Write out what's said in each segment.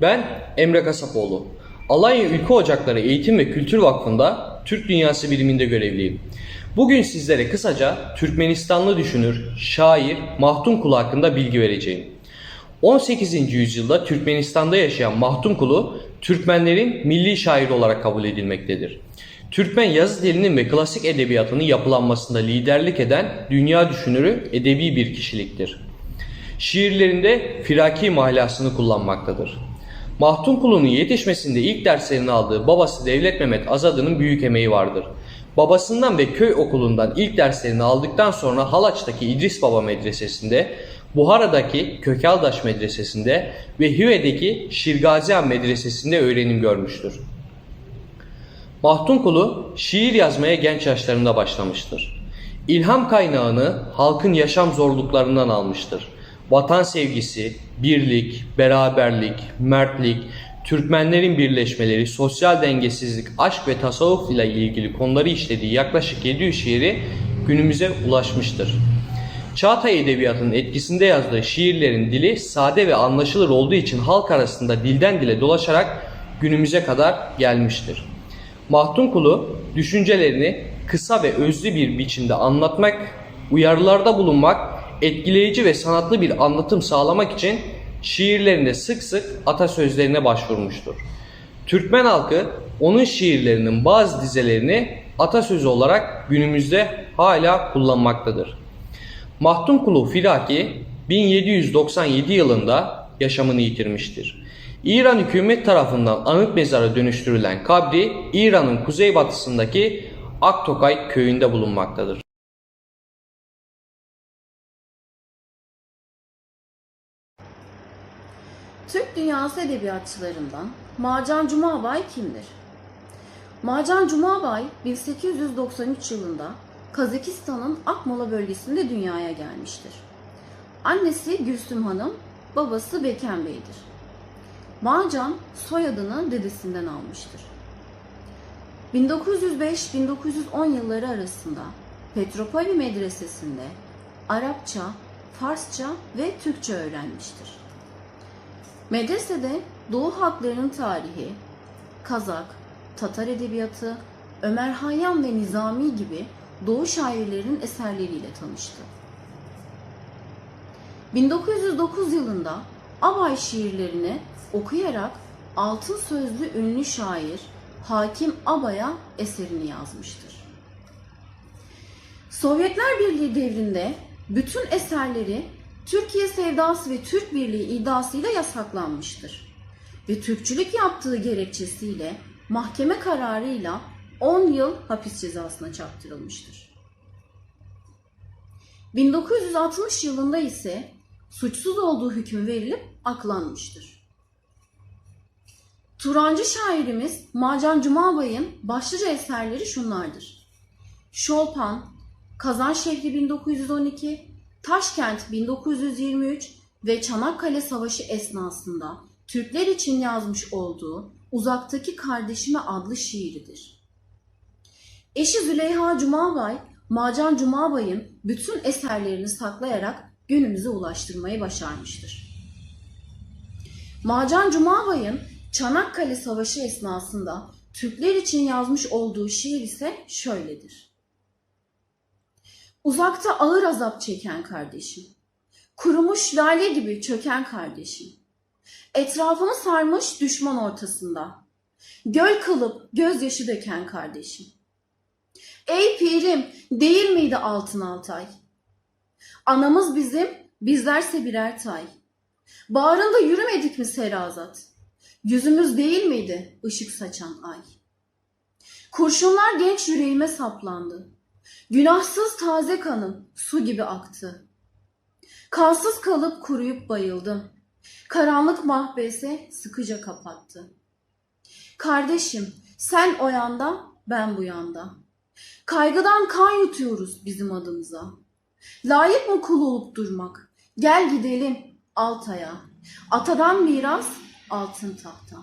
Ben Emre Kasapoğlu. Alanya Ülke Ocakları Eğitim ve Kültür Vakfı'nda Türk Dünyası biriminde görevliyim. Bugün sizlere kısaca Türkmenistanlı düşünür, şair Mahdum Kulu hakkında bilgi vereceğim. 18. yüzyılda Türkmenistan'da yaşayan Mahdum Kulu, Türkmenlerin milli şairi olarak kabul edilmektedir. Türkmen yazı dilinin ve klasik edebiyatının yapılanmasında liderlik eden dünya düşünürü edebi bir kişiliktir. Şiirlerinde firaki mahlasını kullanmaktadır. Mahdum Kulu'nun yetişmesinde ilk derslerini aldığı babası Devlet Mehmet Azadı'nın büyük emeği vardır. Babasından ve köy okulundan ilk derslerini aldıktan sonra Halaç'taki İdris Baba Medresesi'nde, Buhara'daki Kökaldaş Medresesi'nde ve Hüve'deki Şirgaziyan Medresesi'nde öğrenim görmüştür. Mahdum Kulu şiir yazmaya genç yaşlarında başlamıştır. İlham kaynağını halkın yaşam zorluklarından almıştır. Vatan sevgisi, birlik, beraberlik, mertlik, Türkmenlerin birleşmeleri, sosyal dengesizlik, aşk ve tasavvuf ile ilgili konuları işlediği yaklaşık 700 şiiri günümüze ulaşmıştır. Çağatay Edebiyatı'nın etkisinde yazdığı şiirlerin dili sade ve anlaşılır olduğu için halk arasında dilden dile dolaşarak günümüze kadar gelmiştir. Mahdum Kulu düşüncelerini kısa ve özlü bir biçimde anlatmak, uyarılarda bulunmak, etkileyici ve sanatlı bir anlatım sağlamak için şiirlerinde sık sık atasözlerine başvurmuştur. Türkmen halkı onun şiirlerinin bazı dizelerini atasözü olarak günümüzde hala kullanmaktadır. Mahdum Kulu Firaki 1797 yılında yaşamını yitirmiştir. İran hükümet tarafından anıt mezara dönüştürülen kabri İran'ın kuzeybatısındaki Aktokay köyünde bulunmaktadır. Türk dünyası edebiyatçılarından Marcan Cumabay kimdir? Marcan Cumabay 1893 yılında Kazakistan'ın Akmola bölgesinde dünyaya gelmiştir. Annesi Gülsüm Hanım, babası Beken Bey'dir. Marcan soyadını dedesinden almıştır. 1905-1910 yılları arasında Petropoli Medresesi'nde Arapça, Farsça ve Türkçe öğrenmiştir. Medresede Doğu halklarının tarihi, Kazak, Tatar edebiyatı, Ömer Hayyam ve Nizami gibi Doğu şairlerinin eserleriyle tanıştı. 1909 yılında Abay şiirlerini okuyarak altın sözlü ünlü şair Hakim Abay'a eserini yazmıştır. Sovyetler Birliği devrinde bütün eserleri Türkiye sevdası ve Türk Birliği iddiasıyla yasaklanmıştır. Ve Türkçülük yaptığı gerekçesiyle mahkeme kararıyla 10 yıl hapis cezasına çarptırılmıştır. 1960 yılında ise suçsuz olduğu hüküm verilip aklanmıştır. Turancı şairimiz Macan Cumabay'ın başlıca eserleri şunlardır. Şolpan, Kazan Şehri 1912, Taşkent 1923 ve Çanakkale Savaşı esnasında Türkler için yazmış olduğu Uzaktaki Kardeşime adlı şiiridir. Eşi Züleyha Cumabay, Macan Cumabay'ın bütün eserlerini saklayarak günümüze ulaştırmayı başarmıştır. Macan Cumabay'ın Çanakkale Savaşı esnasında Türkler için yazmış olduğu şiir ise şöyledir. Uzakta ağır azap çeken kardeşim. Kurumuş lale gibi çöken kardeşim. Etrafımı sarmış düşman ortasında. Göl kılıp gözyaşı döken kardeşim. Ey pirim değil miydi altın altay? Anamız bizim, bizlerse birer tay. Bağrında yürümedik mi serazat? Yüzümüz değil miydi ışık saçan ay? Kurşunlar genç yüreğime saplandı. Günahsız taze kanım su gibi aktı. Kansız kalıp kuruyup bayıldım. Karanlık mahbese sıkıca kapattı. Kardeşim sen o yanda ben bu yanda. Kaygıdan kan yutuyoruz bizim adımıza. Layık mı kul olup durmak? Gel gidelim Altay'a. Atadan miras altın tahta.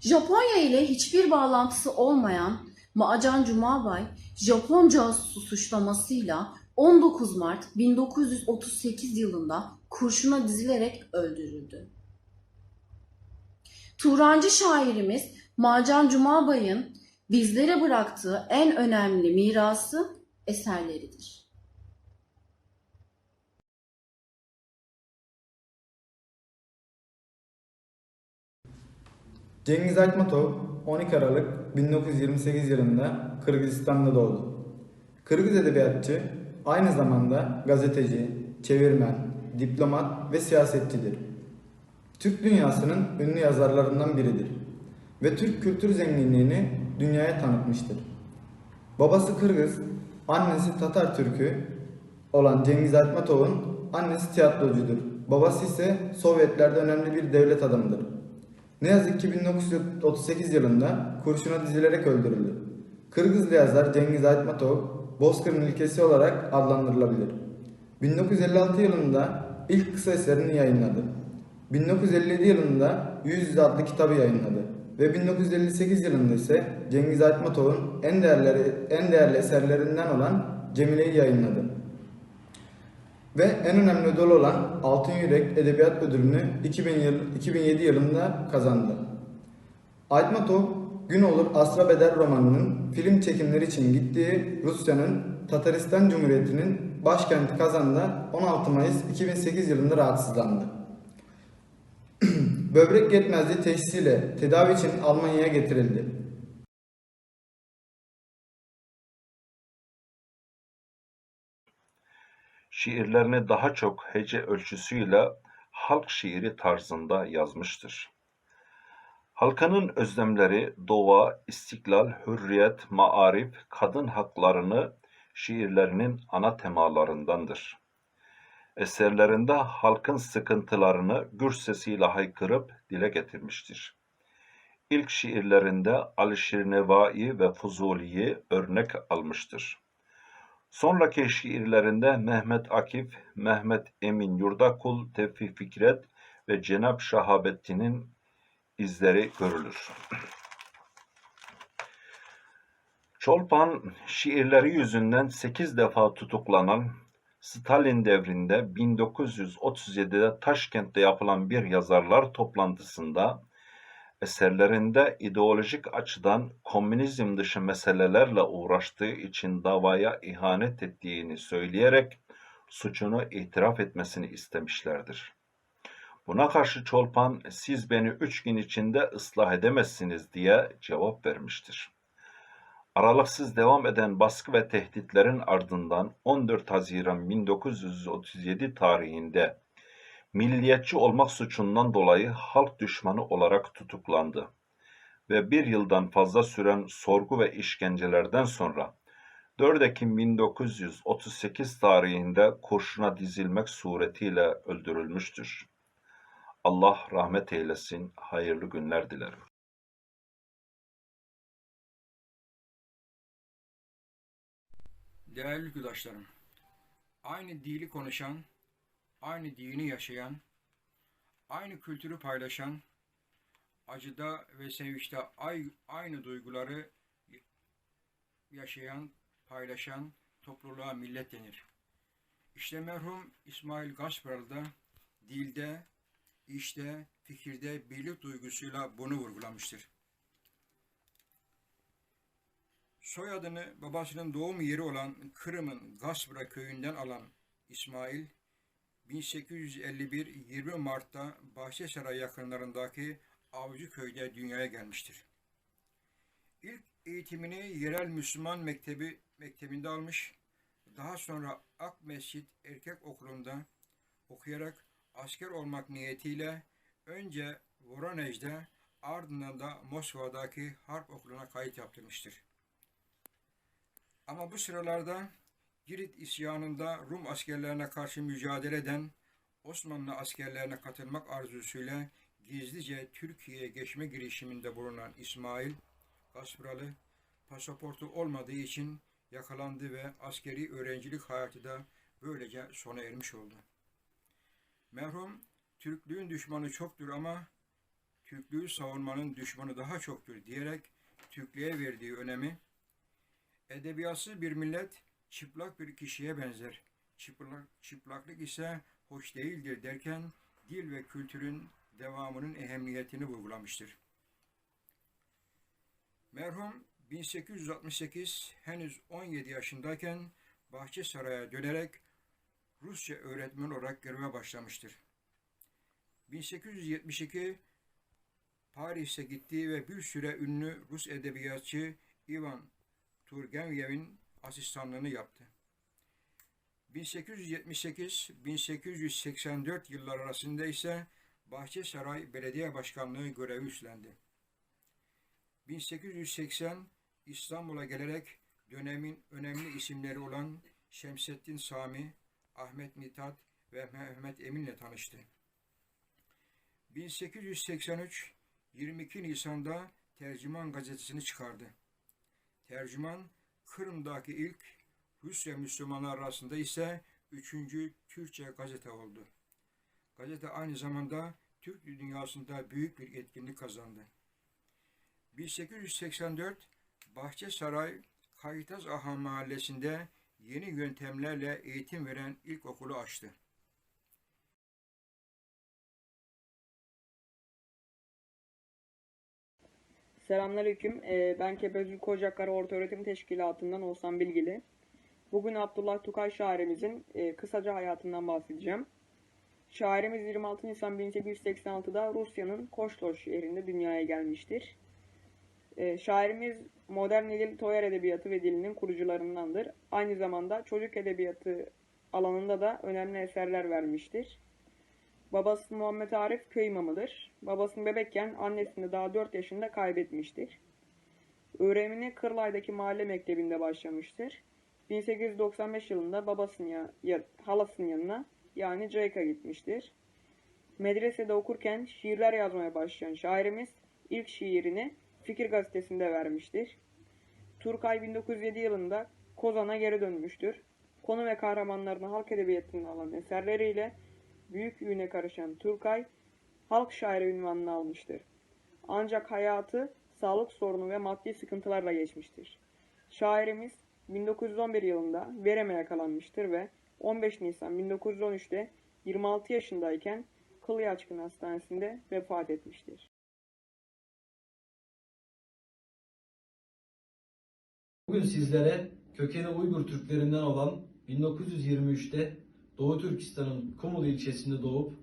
Japonya ile hiçbir bağlantısı olmayan Macan Cumabay, Japon casusu suçlamasıyla 19 Mart 1938 yılında kurşuna dizilerek öldürüldü. Turancı şairimiz Macan Cumabay'ın bizlere bıraktığı en önemli mirası eserleridir. Cengiz Aytmatov 12 Aralık 1928 yılında Kırgızistan'da doğdu. Kırgız edebiyatçı, aynı zamanda gazeteci, çevirmen, diplomat ve siyasetçidir. Türk dünyasının ünlü yazarlarından biridir ve Türk kültür zenginliğini dünyaya tanıtmıştır. Babası Kırgız, annesi Tatar Türk'ü olan Cengiz Aytmatov'un annesi tiyatrocudur. Babası ise Sovyetlerde önemli bir devlet adamıdır. Ne yazık ki 1938 yılında kurşuna dizilerek öldürüldü. Kırgızlı yazar Cengiz Aytmatov, Bozkır'ın ilkesi olarak adlandırılabilir. 1956 yılında ilk kısa eserini yayınladı. 1957 yılında Yüz Yüze adlı kitabı yayınladı ve 1958 yılında ise Cengiz Aytmatov'un en değerli, en değerli eserlerinden olan Cemile'yi yayınladı. Ve en önemli ödül olan Altın Yürek Edebiyat Ödülünü 2000 yıl, 2007 yılında kazandı. Aytmatov, Gün Olur Asra Bedel romanının film çekimleri için gittiği Rusya'nın Tataristan Cumhuriyeti'nin başkenti Kazan'da 16 Mayıs 2008 yılında rahatsızlandı. Böbrek yetmezliği teşhisiyle tedavi için Almanya'ya getirildi. Şiirlerini daha çok hece ölçüsüyle halk şiiri tarzında yazmıştır. Halkının özlemleri, doğa, istiklal, hürriyet, maarif, kadın haklarını şiirlerinin ana temalarındandır. Eserlerinde halkın sıkıntılarını gür sesiyle haykırıp dile getirmiştir. İlk şiirlerinde Alişir Nevai ve Fuzuli'yi örnek almıştır. Sonraki şiirlerinde Mehmet Akif, Mehmet Emin Yurdakul, Tevfik Fikret ve Cenab Şahabettin'in izleri görülür. Çolpan şiirleri yüzünden 8 defa tutuklanan Stalin devrinde 1937'de Taşkent'te yapılan bir yazarlar toplantısında eserlerinde ideolojik açıdan komünizm dışı meselelerle uğraştığı için davaya ihanet ettiğini söyleyerek suçunu itiraf etmesini istemişlerdir. Buna karşı Çolpan, siz beni üç gün içinde ıslah edemezsiniz diye cevap vermiştir. Aralıksız devam eden baskı ve tehditlerin ardından 14 Haziran 1937 tarihinde milliyetçi olmak suçundan dolayı halk düşmanı olarak tutuklandı ve bir yıldan fazla süren sorgu ve işkencelerden sonra 4 Ekim 1938 tarihinde kurşuna dizilmek suretiyle öldürülmüştür. Allah rahmet eylesin, hayırlı günler dilerim. Değerli arkadaşlarım, aynı dili konuşan, aynı dini yaşayan, aynı kültürü paylaşan, acıda ve sevinçte ay- aynı duyguları yaşayan, paylaşan topluluğa millet denir. İşte merhum İsmail Gasparalı da dilde, işte, fikirde birlik duygusuyla bunu vurgulamıştır. Soyadını babasının doğum yeri olan Kırım'ın Gaspra köyünden alan İsmail, 1851 20 Mart'ta Bahçesaray yakınlarındaki Avcı köyde dünyaya gelmiştir. İlk eğitimini yerel Müslüman mektebi mektebinde almış, daha sonra Ak Mescit Erkek Okulu'nda okuyarak asker olmak niyetiyle önce Voronezh'de ardından da Moskova'daki harp okuluna kayıt yaptırmıştır. Ama bu sıralarda Girit isyanında Rum askerlerine karşı mücadele eden Osmanlı askerlerine katılmak arzusuyla gizlice Türkiye'ye geçme girişiminde bulunan İsmail Gasparalı pasaportu olmadığı için yakalandı ve askeri öğrencilik hayatı da böylece sona ermiş oldu. Merhum Türklüğün düşmanı çoktur ama Türklüğü savunmanın düşmanı daha çoktur diyerek Türklüğe verdiği önemi Edebiyatsız bir millet çıplak bir kişiye benzer. Çıplak, çıplaklık ise hoş değildir derken dil ve kültürün devamının ehemmiyetini vurgulamıştır. Merhum 1868 henüz 17 yaşındayken Bahçesaray'a dönerek Rusça öğretmen olarak göreve başlamıştır. 1872 Paris'e gittiği ve bir süre ünlü Rus edebiyatçı Ivan Turgenev'in asistanlığını yaptı. 1878-1884 yıllar arasında ise Bahçesaray Belediye Başkanlığı görevi üstlendi. 1880 İstanbul'a gelerek dönemin önemli isimleri olan Şemsettin Sami, Ahmet Mithat ve Mehmet Emin'le tanıştı. 1883 22 Nisan'da Tercüman gazetesini çıkardı. Tercüman Kırım'daki ilk Rusya Müslümanlar arasında ise üçüncü Türkçe gazete oldu. Gazete aynı zamanda Türk dünyasında büyük bir etkinlik kazandı. 1884 Bahçesaray Kaytaz Aha mahallesinde yeni yöntemlerle eğitim veren ilk okulu açtı. Selamünaleyküm. Ee, ben Kepezül Kocakları Ortaöğretim Teşkilatı'ndan Oğuzhan Bilgili. Bugün Abdullah Tukay şairimizin e, kısaca hayatından bahsedeceğim. Şairimiz 26 Nisan 1886'da Rusya'nın Koştoş şehrinde dünyaya gelmiştir. Ee, şairimiz modern dil Toyar Edebiyatı ve dilinin kurucularındandır. Aynı zamanda çocuk edebiyatı alanında da önemli eserler vermiştir. Babası Muhammed Arif köy imamıdır. Babasını bebekken annesini daha 4 yaşında kaybetmiştir. Öğrenimini Kırlay'daki mahalle mektebinde başlamıştır. 1895 yılında babasının ya, ya, halasının yanına yani Ceyka gitmiştir. Medresede okurken şiirler yazmaya başlayan şairimiz ilk şiirini Fikir Gazetesi'nde vermiştir. Turkay 1907 yılında Kozan'a geri dönmüştür. Konu ve kahramanlarını halk edebiyatından alan eserleriyle büyük yüğüne karışan Turkay, halk şairi ünvanını almıştır. Ancak hayatı sağlık sorunu ve maddi sıkıntılarla geçmiştir. Şairimiz 1911 yılında vereme yakalanmıştır ve 15 Nisan 1913'te 26 yaşındayken Kılıyaçkın Hastanesi'nde vefat etmiştir. Bugün sizlere kökeni Uygur Türklerinden olan 1923'te Doğu Türkistan'ın Kumul ilçesinde doğup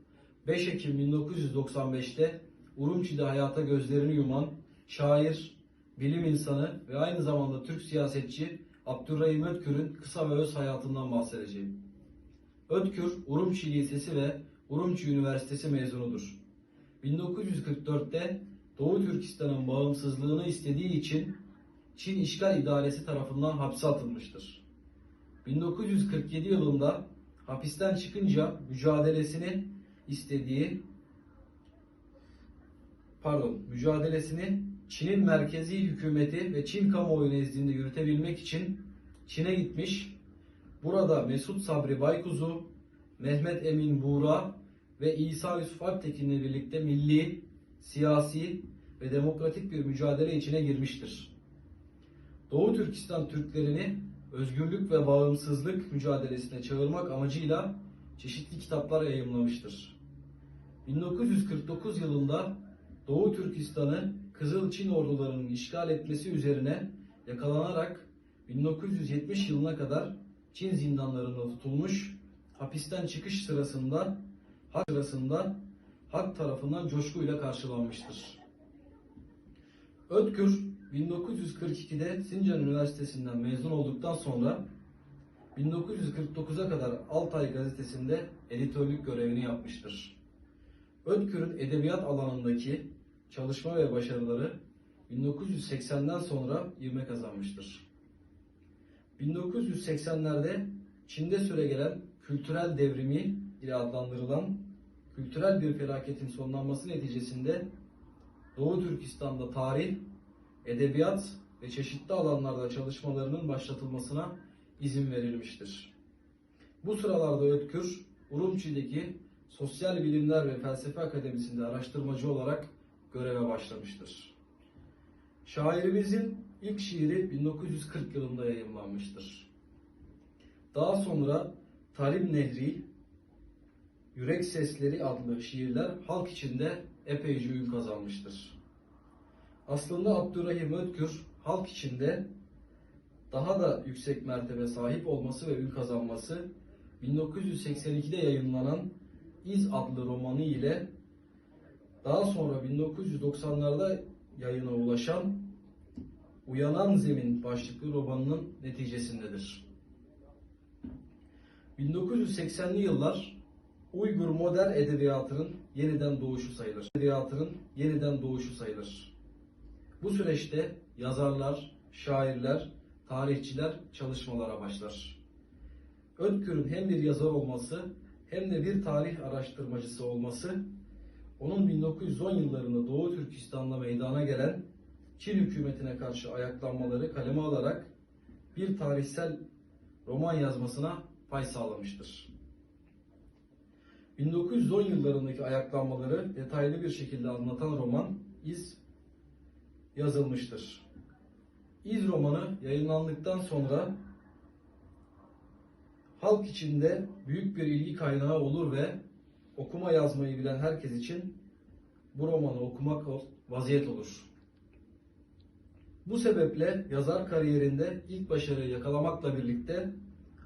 5 Ekim 1995'te Urumçi'de hayata gözlerini yuman şair, bilim insanı ve aynı zamanda Türk siyasetçi Abdurrahim Ötkür'ün kısa ve öz hayatından bahsedeceğim. Ötkür, Urumçi Lisesi ve Urumçi Üniversitesi mezunudur. 1944'te Doğu Türkistan'ın bağımsızlığını istediği için Çin İşgal İdaresi tarafından hapse atılmıştır. 1947 yılında hapisten çıkınca mücadelesini istediği pardon mücadelesini Çin'in merkezi hükümeti ve Çin kamuoyu nezdinde yürütebilmek için Çin'e gitmiş. Burada Mesut Sabri Baykuzu, Mehmet Emin Buğra ve İsa Yusuf Alptekin'le birlikte milli, siyasi ve demokratik bir mücadele içine girmiştir. Doğu Türkistan Türklerini özgürlük ve bağımsızlık mücadelesine çağırmak amacıyla çeşitli kitaplar yayımlamıştır. 1949 yılında Doğu Türkistan'ı Kızıl Çin ordularının işgal etmesi üzerine yakalanarak 1970 yılına kadar Çin zindanlarında tutulmuş, hapisten çıkış sırasında hak sırasında halk tarafından coşkuyla karşılanmıştır. Ötkür 1942'de Sincan Üniversitesi'nden mezun olduktan sonra 1949'a kadar Altay gazetesinde editörlük görevini yapmıştır. Ötkür'ün edebiyat alanındaki çalışma ve başarıları 1980'den sonra ivme kazanmıştır. 1980'lerde Çin'de süregelen kültürel devrimi ile adlandırılan kültürel bir felaketin sonlanması neticesinde Doğu Türkistan'da tarih, edebiyat ve çeşitli alanlarda çalışmalarının başlatılmasına izin verilmiştir. Bu sıralarda Ötkür, Urumçi'deki Sosyal Bilimler ve Felsefe Akademisi'nde araştırmacı olarak göreve başlamıştır. Şairimizin ilk şiiri 1940 yılında yayımlanmıştır. Daha sonra Tarim Nehri Yürek Sesleri adlı şiirler halk içinde epeyce ün kazanmıştır. Aslında Abdurrahim Ötkür halk içinde daha da yüksek mertebe sahip olması ve ün kazanması 1982'de yayınlanan İz adlı romanı ile daha sonra 1990'larda yayına ulaşan Uyanan Zemin başlıklı romanının neticesindedir. 1980'li yıllar Uygur modern edebiyatının yeniden doğuşu sayılır. Edebiyatının yeniden doğuşu sayılır. Bu süreçte yazarlar, şairler, tarihçiler çalışmalara başlar. Ötkür'ün hem bir yazar olması hem de bir tarih araştırmacısı olması onun 1910 yıllarında Doğu Türkistan'da meydana gelen Çin hükümetine karşı ayaklanmaları kaleme alarak bir tarihsel roman yazmasına pay sağlamıştır. 1910 yıllarındaki ayaklanmaları detaylı bir şekilde anlatan roman İz yazılmıştır. İz romanı yayınlandıktan sonra halk içinde büyük bir ilgi kaynağı olur ve okuma yazmayı bilen herkes için bu romanı okumak vaziyet olur. Bu sebeple yazar kariyerinde ilk başarıyı yakalamakla birlikte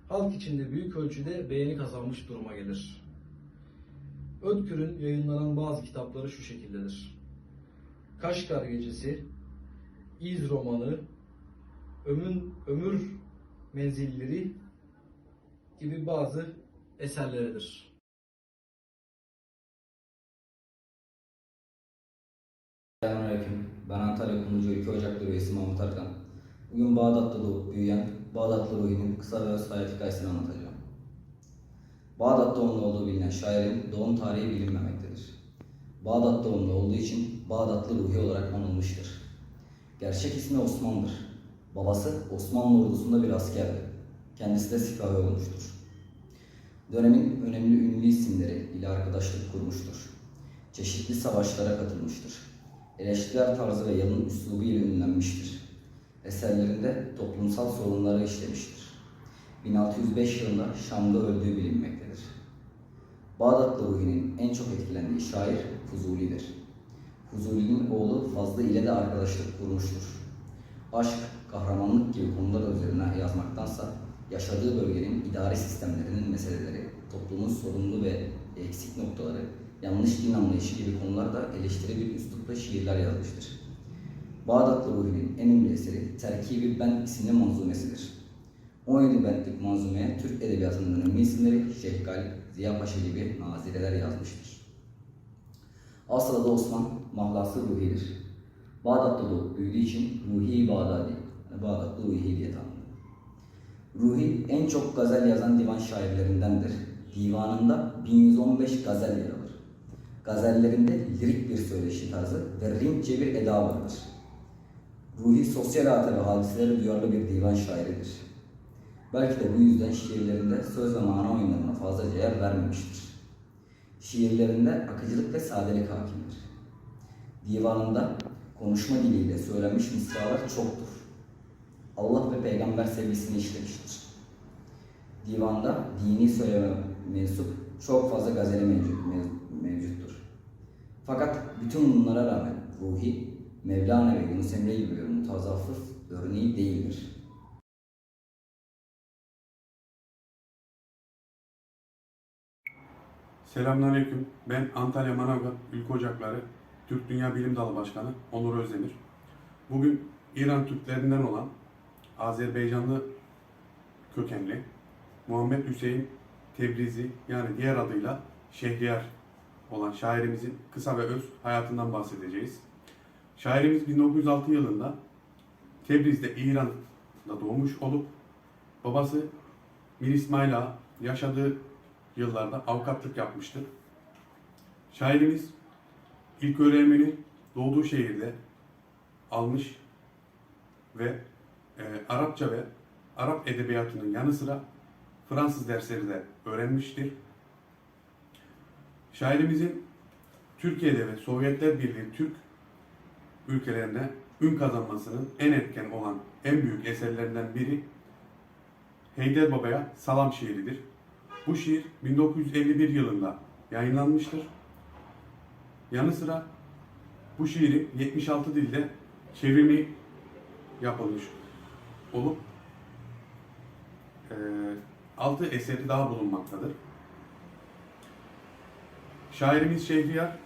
halk içinde büyük ölçüde beğeni kazanmış duruma gelir. Ötkür'ün yayınlanan bazı kitapları şu şekildedir. Kaşgar Gecesi, İz Romanı, Ömün, Ömür Menzilleri gibi bazı eserleridir. Selamünaleyküm. Ben Antalya Kumlucu 2 Ocak'ta üyesi Mahmut Arkan. Bugün Bağdat'ta doğup büyüyen Bağdatlı Ruhi'nin kısa ve öz hayat hikayesini anlatacağım. Bağdat doğumlu olduğu bilinen şairin doğum tarihi bilinmemektedir. Bağdat doğumlu olduğu için Bağdatlı Ruhi olarak anılmıştır. Gerçek ismi Osman'dır. Babası Osmanlı ordusunda bir askerdi. Kendisi de sipahi olmuştur. Dönemin önemli ünlü isimleri ile arkadaşlık kurmuştur. Çeşitli savaşlara katılmıştır. Eleştirel tarzı ve yalın üslubu ile ünlenmiştir. Eserlerinde toplumsal sorunları işlemiştir. 1605 yılında Şam'da öldüğü bilinmektedir. Bağdatlı Ruhi'nin en çok etkilendiği şair Fuzuli'dir. Fuzuli'nin oğlu Fazlı ile de arkadaşlık kurmuştur. Aşk, kahramanlık gibi konular üzerine yazmaktansa yaşadığı bölgenin idari sistemlerinin meseleleri, toplumun sorunlu ve eksik noktaları, yanlış din anlayışı gibi konularda eleştiri bir üslupla şiirler yazmıştır. Bağdatlı Ruhi'nin en ünlü eseri Terkibi Ben isimli manzumesidir. 17 bentlik manzumeye Türk Edebiyatı'nın önemli isimleri Şehgal, Ziya Paşa gibi nazireler yazmıştır. Aslında Osman mahlası Ruhi'dir. Bağdat'ta doğup büyüdüğü için Ruhi Bağdadi, yani Bağdatlı Ruhi diye tanınır. Ruhi en çok gazel yazan divan şairlerindendir. Divanında 1115 gazel yer alır. Gazellerinde lirik bir söyleşi tarzı ve rimce bir eda vardır. Ruhi sosyal hayata ve hadiselere duyarlı bir divan şairidir. Belki de bu yüzden şiirlerinde söz ve mana oyunlarına fazlaca yer vermemiştir. Şiirlerinde akıcılık ve sadelik hakimdir. Divanında konuşma diliyle söylenmiş mısralar çoktur. Allah ve peygamber sevgisini işlemiştir. Divanda dini söyleme mensup çok fazla gazeli mevcut, mev- mevcuttur. Fakat bütün bunlara rağmen Ruhi, Mevlana ve Yunus Emre gibi bir mutazaffıf örneği değildir. Selamünaleyküm. Ben Antalya Manavgat Ülke Ocakları Türk Dünya Bilim Dalı Başkanı Onur Özdemir. Bugün İran Türklerinden olan Azerbaycanlı kökenli Muhammed Hüseyin Tebrizi yani diğer adıyla Şehriyar olan şairimizin kısa ve öz hayatından bahsedeceğiz. Şairimiz 1906 yılında Tebriz'de İran'da doğmuş olup babası Mir İsmail Ağa yaşadığı yıllarda avukatlık yapmıştır. Şairimiz ilk öğrenimini doğduğu şehirde almış ve e, Arapça ve Arap edebiyatının yanı sıra Fransız dersleri de öğrenmiştir. Şairimizin Türkiye'de ve Sovyetler Birliği Türk ülkelerinde ün kazanmasının en etken olan en büyük eserlerinden biri Heyder Baba'ya Salam şiiridir. Bu şiir 1951 yılında yayınlanmıştır. Yanı sıra bu şiirin 76 dilde çevrimi yapılmış olup eee 6 eseri daha bulunmaktadır. Şairimiz Şehriyar,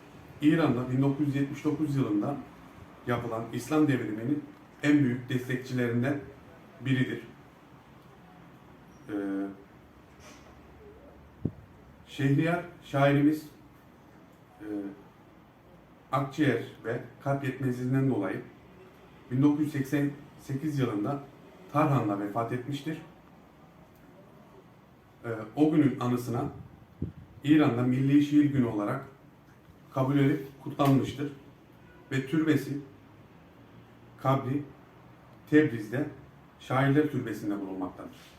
İran'da 1979 yılında yapılan İslam devriminin en büyük destekçilerinden biridir. Ee, Şehriyar şairimiz e, akciğer ve kalp yetmezliğinden dolayı 1988 yılında Tarhan'da vefat etmiştir. Ee, o günün anısına İran'da Milli Şiir Günü olarak kabul edilip kutlanmıştır. Ve türbesi, kabri Tebriz'de Şairler Türbesi'nde bulunmaktadır.